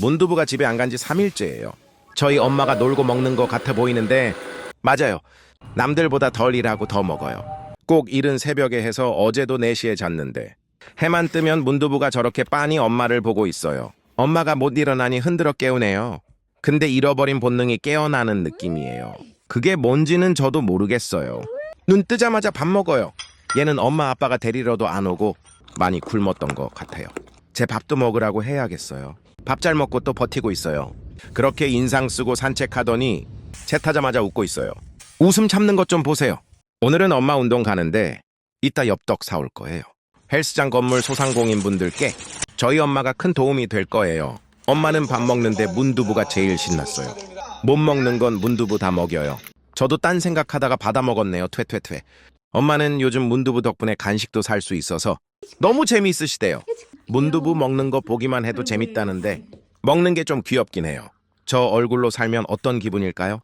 문두부가 집에 안 간 지 3일째예요. 저희 엄마가 놀고 먹는 것 같아 보이는데 맞아요. 남들보다 덜 일하고 더 먹어요. 꼭 이른 새벽에 해서 어제도 4시에 잤는데 해만 뜨면 문두부가 저렇게 빤히 엄마를 보고 있어요. 엄마가 못 일어나니 흔들어 깨우네요. 근데 잃어버린 본능이 깨어나는 느낌이에요. 그게 뭔지는 저도 모르겠어요. 눈 뜨자마자 밥 먹어요. 얘는 엄마 아빠가 데리러도 안 오고 많이 굶었던 것 같아요. 제 밥도 먹으라고 해야겠어요. 밥 잘 먹고 또 버티고 있어요. 그렇게 인상 쓰고 산책하더니 제 타자마자 웃고 있어요. 웃음 참는 것 좀 보세요. 오늘은 엄마 운동 가는데 이따 엽떡 사올 거예요. 헬스장 건물 소상공인 분들께 저희 엄마가 큰 도움이 될 거예요. 엄마는 밥 먹는데 문두부가 제일 신났어요. 못 먹는 건 문두부 다 먹여요. 저도 딴 생각하다가 받아 먹었네요. 퇴퇴퇴. 엄마는 요즘 문두부 덕분에 간식도 살 수 있어서 너무 재미있으시대요. 문두부 먹는 거 보기만 해도 재밌다는데 먹는 게 좀 귀엽긴 해요. 저 얼굴로 살면 어떤 기분일까요?